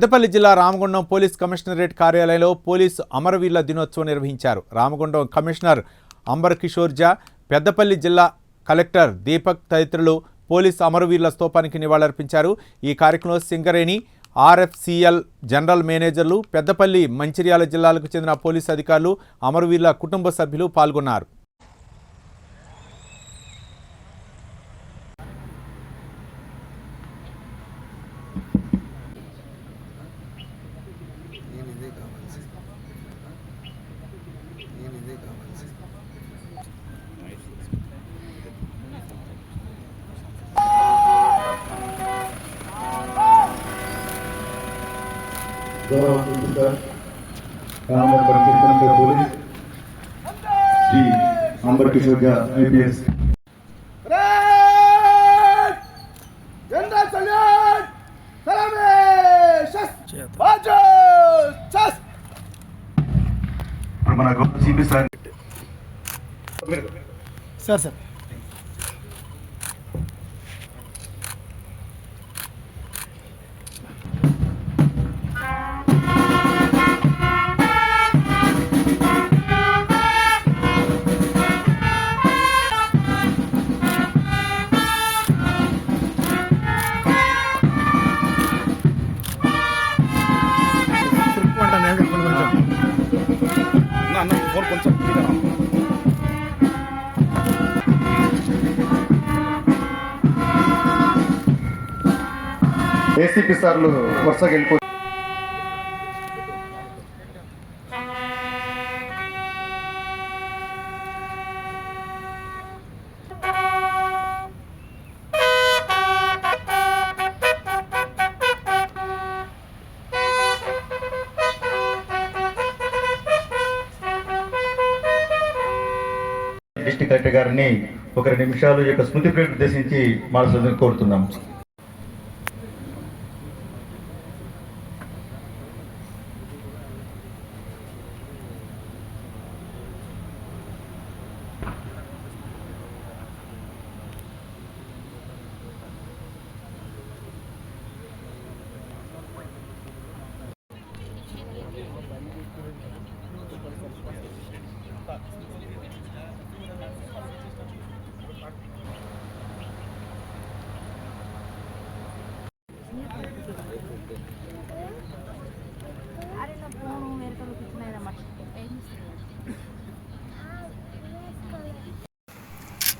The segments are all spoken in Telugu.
పెద్దపల్లి జిల్లా రామగుండం పోలీస్ కమిషనరేట్ కార్యాలయంలో పోలీసు అమరవీరుల దినోత్సవం నిర్వహించారు. రామగుండం కమిషనర్ అంబర్ కిషోర్ జా పెద్దపల్లి జిల్లా కలెక్టర్ దీపక్ తదితరులు పోలీస్ అమరవీరుల స్తూపానికి నివాళులర్పించారు. ఈ కార్యక్రమంలో సింగరేణి ఆర్ఎఫ్సిఎల్ జనరల్ మేనేజర్లు పెద్దపల్లి మంచిర్యాల జిల్లాలకు చెందిన పోలీసు అధికారులు అమరవీరుల కుటుంబ సభ్యులు పాల్గొన్నారు. గ్రామ ప్రతిష్టంతో పోలి శ్రీ అంబర్ కిషోర్గా ఐపీఎస్ మన government CP sir sir sir ACP సార్లు వరుసగా వెళ్ళిపో డిస్ట్రిక్ట్ కలెక్టర్ గారిని ఒక రెండు నిమిషాలు యొక్క స్మృతి ప్రేరణ ఉద్దేశించి మాట్లాడాలని కోరుతున్నాం.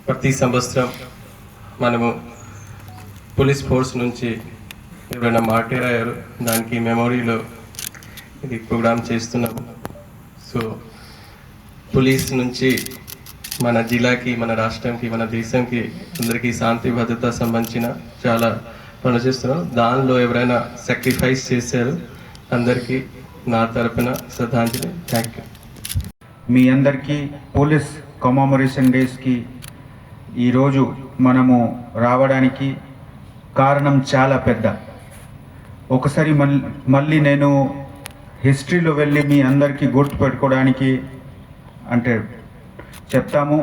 ప్రతి సంవత్సరం మనము పోలీస్ ఫోర్స్ నుంచి ఎవరైనా మాట్లాడారు దానికి మెమోరీలో ఇది ప్రోగ్రామ్ చేస్తున్నాము. సో పోలీస్ నుంచి మన జిల్లాకి మన రాష్ట్రంకి మన దేశంకి అందరికీ శాంతి భద్రత సంబంధించిన చాలా మనం చేస్తున్నాం. దానిలో ఎవరైనా సాక్రిఫైస్ చేశారు అందరికీ నా తరపున శ్రద్ధాంజలి. థ్యాంక్ యూ మీ అందరికీ పోలీస్ కమామరేషన్ డేస్కి ఈరోజు మనము రావడానికి కారణం చాలా పెద్ద. ఒకసారి మళ్ళీ మళ్ళీ నేను హిస్టరీలో వెళ్ళి మీ అందరికీ గుర్తుపెట్టుకోవడానికి అంటే చెప్తాము.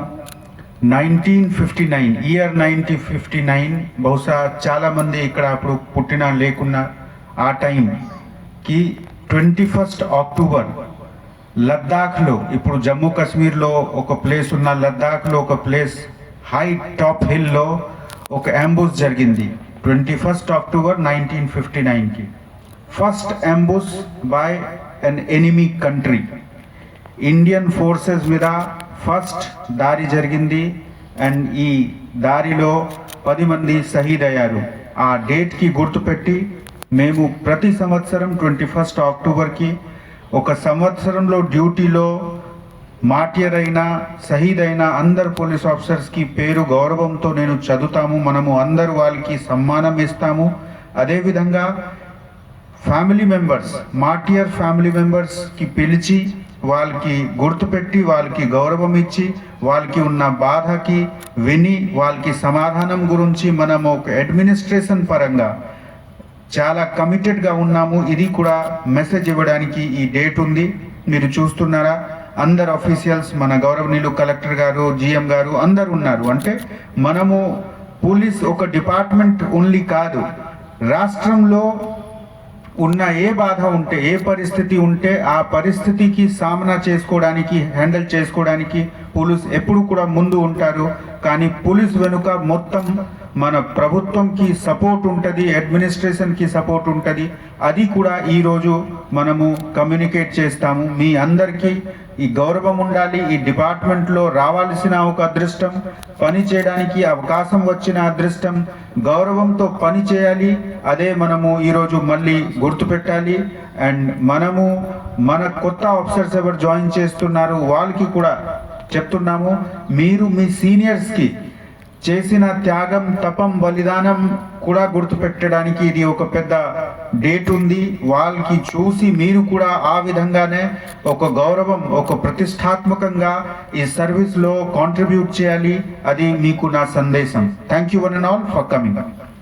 Nineteen fifty nine year nineteen fifty nine బహుశా చాలామంది ఇక్కడ అప్పుడు పుట్టిన లేకున్నా ఆ టైంకి ట్వంటీ ఫస్ట్ అక్టోబర్ లద్దాఖ్లో ఇప్పుడు జమ్మూ కాశ్మీర్లో ఒక ప్లేస్ ఉన్న లద్దాఖ్లో ఒక ప్లేస్ హై టాప్ హిల్లో ఒక అంబుస్ జరిగింది twenty first October nineteen fifty నైన్కి. First ambush by an enemy country Indian forces మీద ఫస్ట్ దారి జరిగింది అండ్ ఈ దారిలో పది మంది షహీద్ అయ్యారు ఆ డేట్కి గుర్తుపెట్టి మేము ప్రతి సంవత్సరం ట్వంటీ ఫస్ట్ అక్టోబర్కి ఒక సంవత్సరంలో డ్యూటీలో మాట్యర్ అయిన షహీద్ అయిన అందరు పోలీస్ ఆఫీసర్స్కి పేరు గౌరవంతో నేను చదువుతాము. మనము అందరు వాళ్ళకి సమ్మానం ఇస్తాము. అదేవిధంగా ఫ్యామిలీ మెంబర్స్ మాటియర్ ఫ్యామిలీ మెంబర్స్కి పిలిచి వాళ్ళకి గుర్తుపెట్టి వాళ్ళకి గౌరవం ఇచ్చి వాళ్ళకి ఉన్న బాధకి విని వాళ్ళకి సమాధానం గురించి మనము ఒక అడ్మినిస్ట్రేషన్ పరంగా చాలా కమిటెడ్గా ఉన్నాము. ఇది కూడా మెసేజ్ ఇవ్వడానికి ఈ డేట్ ఉంది. మీరు చూస్తున్నారా? అందరు అఫీషియల్స్ మన గౌరవనీయులు కలెక్టర్ గారు జిఎం గారు అందరు ఉన్నారు. అంటే మనము పోలీస్ ఒక డిపార్ట్మెంట్ ఓన్లీ కాదు. రాష్ట్రంలో ఉన్న ఏ బాధ ఉంటే ఏ పరిస్థితి ఉంటే ఆ పరిస్థితికి సామనా చేసుకోవడానికి హ్యాండిల్ చేసుకోవడానికి పోలీస్ ఎప్పుడు కూడా ముందు ఉంటారు. కానీ పోలీస్ వెనుక మొత్తం మన ప్రభుత్వంకి సపోర్ట్ ఉంటుంది అడ్మినిస్ట్రేషన్కి సపోర్ట్ ఉంటుంది. అది కూడా ఈరోజు మనము కమ్యూనికేట్ చేస్తాము. మీ అందరికీ ఈ గౌరవం ఉండాలి ఈ డిపార్ట్మెంట్లో రావాల్సిన ఒక అదృష్టం పని చేయడానికి అవకాశం వచ్చిన అదృష్టం గౌరవంతో పని చేయాలి. అదే మనము ఈరోజు మళ్ళీ గుర్తుపెట్టాలి అండ్ మనము మన కొత్త ఆఫీసర్స్ ఎవరు జాయిన్ చేస్తున్నారు వాళ్ళకి కూడా చెప్తున్నాము. మీరు మీ సీనియర్స్కి చేసిన త్యాగం తపం బలిదానం కూడా గుర్తుపెట్టడానికి ఇది ఒక పెద్ద డేట్ ఉంది. వాళ్ళకి చూసి మీరు కూడా ఆ విధంగానే ఒక గౌరవం ఒక ప్రతిష్టాత్మకంగా ఈ సర్వీస్లో కాంట్రిబ్యూట్ చేయాలి. అది మీకు నా సందేశం. Thank you one and all for coming